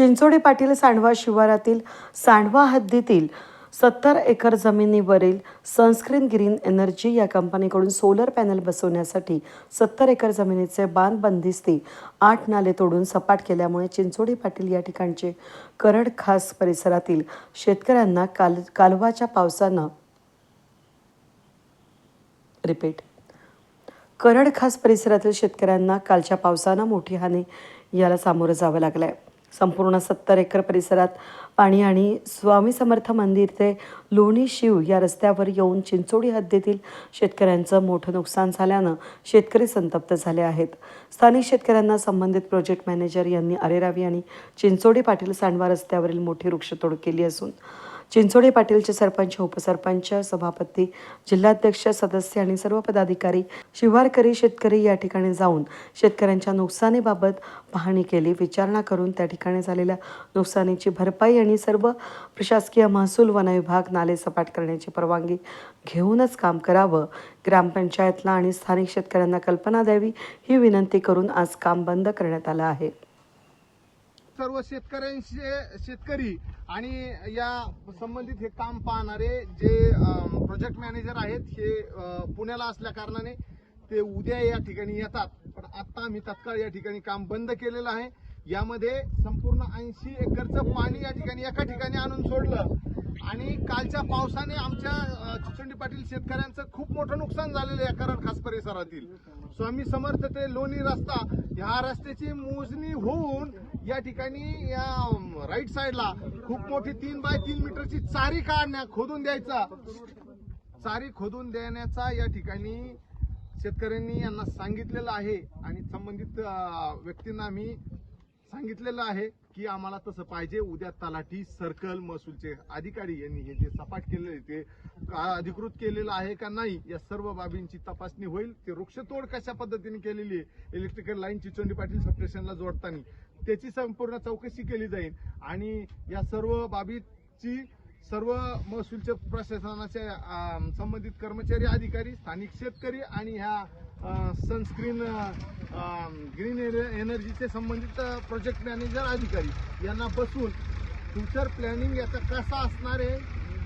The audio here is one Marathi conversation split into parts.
चिंचोडे पाटील सांडवा शिवारातील सांडवा हद्दीतील सत्तर एकर जमिनीवरील सनस्क्रीन ग्रीन एनर्जी या कंपनीकडून सोलर पॅनल बसवण्यासाठी सत्तर एकर जमिनीचे बांध बंदिस्ती आठ नाले तोडून सपाट केल्यामुळे चिंचोडी पाटील या ठिकाणचे करड खास परिसरातील शेतकऱ्यांना काल कालवाच्या पावसानं रिपीट. करड खास परिसरातील शेतकऱ्यांना कालच्या पावसानं मोठी हानी याला सामोरं जावं लागलं आहे संपूर्ण सत्तर एकर परिसरात पाणी आणि स्वामी समर्थ मंदिर ते लोणी शिव या रस्त्यावर येऊन चिंचोडी हद्दीतील शेतकऱ्यांचं मोठं नुकसान झाल्यानं शेतकरी संतप्त झाले आहेत. स्थानिक शेतकऱ्यांना संबंधित प्रोजेक्ट मॅनेजर यांनी अरेरावी आणि चिंचोडी पाटील सांडवा रस्त्यावरील मोठी वृक्षतोड केली असून चिंचोडे पाटीलचे सरपंच उपसरपंच सभापती जिल्हाध्यक्ष सदस्य आणि सर्व पदाधिकारी शिवारकरी शेतकरी या ठिकाणी जाऊन शेतकऱ्यांच्या नुकसानीबाबत पाहणी केली. विचारणा करून त्या ठिकाणी झालेल्या नुकसानीची भरपाई आणि सर्व प्रशासकीय महसूल वन विभाग नाले सपाट करण्याची परवानगी घेऊनच काम करावं. ग्रामपंचायतला आणि स्थानिक शेतकऱ्यांना कल्पना द्यावी ही विनंती करून आज काम बंद करण्यात आलं आहे. सर्व शेतकऱ्यांचे शेतकरी आणि या संबंधित हे काम पाहणारे जे प्रोजेक्ट मॅनेजर आहेत हे पुण्याला असल्या कारणाने ते उद्या या ठिकाणी येतात. पण आता आम्ही तत्काळ या ठिकाणी काम बंद केलेलं आहे. यामध्ये संपूर्ण ऐंशी एकरचं पाणी या ठिकाणी एका ठिकाणी आणून सोडलं. आणि कालच्या पावसाने आमच्या अं, चिचंडी पाटील शेतकऱ्यांचं खूप मोठं नुकसान झालेलं आहे या कराड खास परिसरातील. स्वामी समर्थ ते लोणी रस्ता ह्या रस्त्याची मोजणी होऊन या ठिकाणी या राईट साईडला खूप मोठी तीन बाय तीन मीटरची चारी काढण्या खोदून द्यायचा. चारी खोदून देण्याचा या ठिकाणी शेतकऱ्यांनी यांना सांगितलेलं आहे आणि संबंधित व्यक्तींना आम्ही सांगितलेलं आहे की आम्हाला तसं पाहिजे. उद्या तलाठी सर्कल महसूलचे अधिकारी यांनी हे जे सपाट केलेले ते अधिकृत केलेलं आहे का नाही या सर्व बाबींची तपासणी होईल. ते वृक्षतोड कशा पद्धतीने केलेली आहे इलेक्ट्रिकल लाईन चिचोंडी पाटील सबस्टेशनला जोडताना. त्याची संपूर्ण चौकशी केली जाईल. आणि या सर्व बाबीची सर्व महसूलच्या प्रशासनाचे संबंधित कर्मचारी अधिकारी स्थानिक शेतकरी आणि ह्या सनस्क्रीन ग्रीन एनर्जीचे संबंधित प्रोजेक्ट मॅनेजर अधिकारी यांना बसून फ्युचर प्लॅनिंग याचा कसा असणार आहे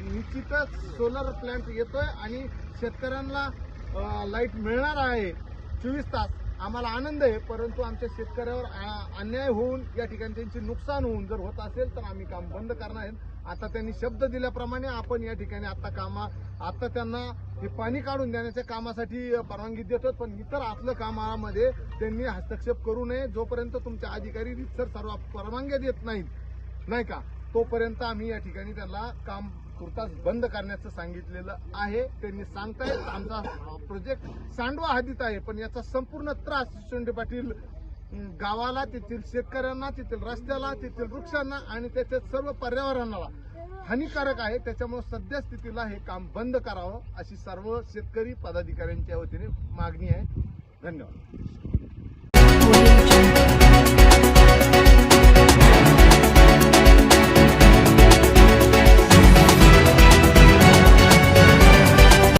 निश्चितच सोलर प्लॅन्ट येतोय आणि शेतकऱ्यांना लाइट मिळणार आहे. चोवीस तास. आम्हाला आनंद आहे परंतु आमच्या शेतकऱ्यावर आ- अन्याय होऊन या ठिकाणी त्यांचे नुकसान होऊन जर होत असेल तर आम्ही काम बंद करणार आहेत आता त्यांनी शब्द दिल्याप्रमाणे आपण या ठिकाणी आता कामा आता त्यांना हे पाणी काढून देण्याच्या कामासाठी परवानगी देतो पण इतर आतलं कामामध्ये त्यांनी हस्तक्षेप करू नये. जोपर्यंत तुमच्या अधिकारी रितसर सर्व परवानग्या देत नाहीत नाही का? तोपर्यंत आम्ही या ठिकाणी त्यांना काम तुर्तास बंद करण्याचं सांगितलेलं आहे. त्यांनी सांगतायत आमचा प्रोजेक्ट सांडवा हादीत आहे पण याचा संपूर्ण त्रास शिंदे पाटील गावाला तेथील शेतकऱ्यांना तेथील रस्त्याला तेथील वृक्षांना आणि त्याच्या सर्व पर्यावरणाला हानिकारक आहे. त्याच्यामुळे सध्या स्थितीला हे काम बंद करावं अशी सर्व शेतकरी पदाधिकाऱ्यांच्या वतीने मागणी आहे. धन्यवाद.